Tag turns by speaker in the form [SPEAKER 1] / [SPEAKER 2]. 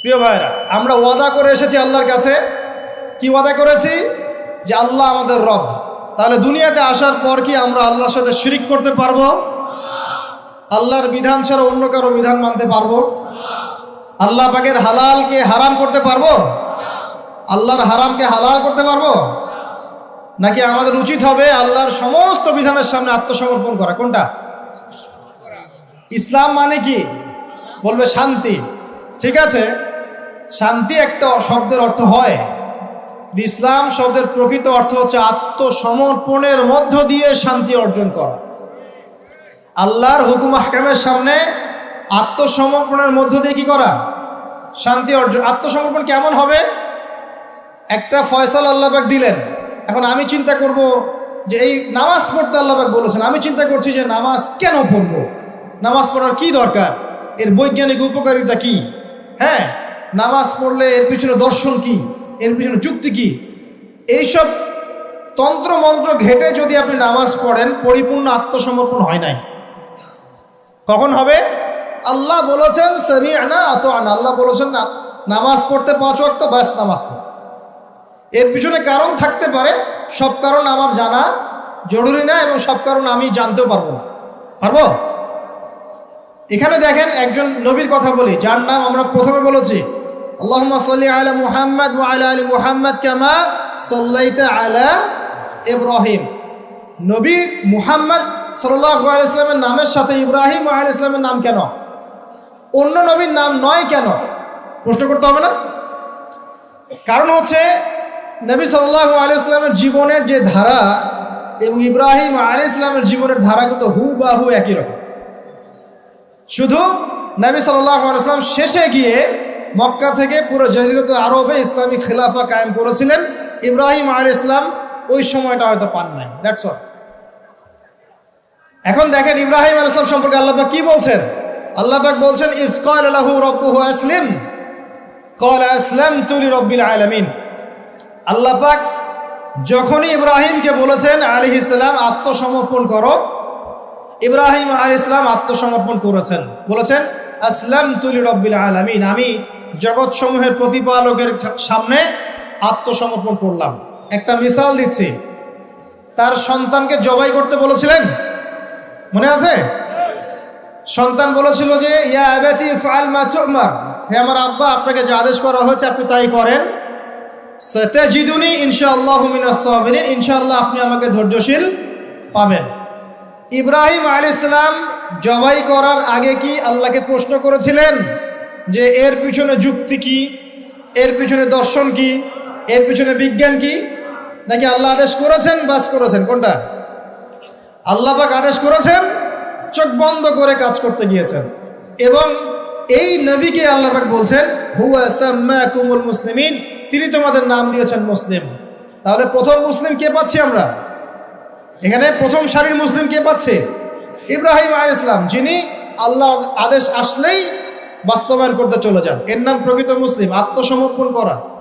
[SPEAKER 1] প্রিয় ভাইরা আমরা ওয়াদা করে এসেছি আল্লাহর কাছে। কি ওয়াদা করেছি? যে আল্লাহ আমাদের রব। তাহলে দুনিয়াতে আসার পর কি আমরা আল্লাহর সাথে শিরিক করতে পারব? আল্লাহর বিধান ছাড়া অন্য কারও বিধান মানতে পারব? আল্লাহ পাকের হালালকে হারাম করতে পারব? আল্লাহর হারামকে হালাল করতে পারব? নাকি আমাদের উচিত হবে আল্লাহর সমস্ত বিধানের সামনে আত্মসমর্পণ করা? কোনটা? ইসলাম মানে কি? বলবে শান্তি। ঠিক আছে? শান্তি একটা শব্দের অর্থ হয়। ইসলাম শব্দের প্রকৃত অর্থ হচ্ছে আত্মসমর্পণের মধ্য দিয়ে শান্তি অর্জন করা। আল্লাহর হুকুম হাকামের সামনে আত্মসমর্পণের মধ্য দিয়ে কি করা? শান্তি অর্জন আত্মসমর্পণ কেমন হবে? একটা ফয়সাল আল্লাহবাক দিলেন। এখন আমি চিন্তা করব যে এই নামাজ পড়তে আল্লাহবাক বলেছেন, আমি চিন্তা করছি যে নামাজ কেন পড়ব? নামাজ পড়ার কি দরকার? এর বৈজ্ঞানিক উপকারিতা কি? হ্যাঁ নামাজ পড়লে এর পিছনে দর্শন কি? এর পিছনে যুক্তি কি? এইসব তন্ত্র মন্ত্র ঘেটে যদি আপনি নামাজ পড়েন, পরিপূর্ণ আত্মসমর্পণ হয় নাই। কখন হবে? আল্লাহ বলেছেন সেমি আনা অত আনা আল্লাহ বলেছেন, না, নামাজ পড়তে পাঁচ ওয়াক্ত, ব্যাস নামাজ পড়। এর পিছনে কারণ থাকতে পারে, সব কারণ আমার জানা জরুরি না এবং সব কারণ আমি জানতেও পারব না। পারব? এখানে দেখেন একজন নবীর কথা বলি, যার নাম আমরা প্রথমে বলেছি সাল্লি আলা মুহাম্মদ ওয়া আলা আলি মুহাম্মদ কামা সাল্লাইতা আলা ইব্রাহিম। নবী মুহাম্মদ সাল্লাল্লাহু আলাইহি ইসলামের নামের সাথে ইব্রাহিম আলাইহিস ইসলামের নাম কেন? অন্য নবীর নাম নয় কেন? প্রশ্ন করতে হবে না। কারণ হচ্ছে নবী সাল্লাল্লাহু আলাইহি ইসলামের জীবনের যে ধারা এবং ইব্রাহিম আলাইহিস ইসলামের জীবনের ধারা কিন্তু হু বা হু একই রকম। শুধু নবী সাল্লাহ আলাইসলাম শেষে গিয়ে মক্কা থেকে পুরো জাজিরত আরবে ইসলামী খিলাফা কায়েম করেছিলেন। ইব্রাহিম আল ইসলাম ওই সময়টা হয়তো পান নাই। দ্যাটস অল এখন দেখেন ইব্রাহিম আল ইসলাম সম্পর্কে আল্লাহবাক কি বলছেন? আল্লাহবাক বলছেন ইসকাল আসলিম কল আসলাম। তুলি রব্বিল আলমিন। আল্লাপাক যখনই ইব্রাহিমকে বলেছেন আলী ইসলাম আত্মসমর্পণ করো। ইব্রাহিম আল ইসলাম আত্মসমর্পণ করেছেন। বলেছেন আসলাম তুলি রব্বিল আলমিন। আমি জগৎ সমূহের প্রতিপালকের সামনে আত্মসমর্পণ করলাম। একটা মিসাল দিচ্ছি। তার সন্তানকে জবাই করতে বলেছিলেন? মনে আছে? সন্তান বলেছিল যে, ইয়া আবাতি ফাল মা তুমার হে আমার আব্বা, আপনাকে যে আদেশ করা হয়েছে, আপনি তাই করেন। সতাজিদুনি ইনশাআল্লাহু মিনাস সাবিরিন। ইনশাআল্লাহ আপনি আমাকে ধৈর্যশীল পাবেন। ইব্রাহিম আলী ইসলাম জবাই করার আগে কি আল্লাহকে প্রশ্ন করেছিলেন? যে এর পিছনে যুক্তি কি? এর পিছনে দর্শন কি? এর পিছনে বিজ্ঞান কি? নাকি আল্লাহ আদেশ করেছেন, বাস করেছেন? কোনটা? আল্লাহ পাক আদেশ করেছেন, চোখ বন্ধ করে কাজ করতে গিয়েছেন। এবং এই নবীকে আল্লাহ পাক বলছেন, হুয়া সাম্মাকুমুল মুসলিমিন তিনি তোমাদের নাম দিয়েছেন মুসলিম। তাহলে প্রথম মুসলিম কে পাচ্ছি আমরা? এখানে প্রথম সারির মুসলিম কে পাচ্ছে? ইব্রাহিম আল ইসলাম যিনি আল্লাহ আদেশ আসলেই বাস্তবায়ন করতে চলে যান। এর নাম প্রকৃত মুসলিম আত্মসমর্পণ করা।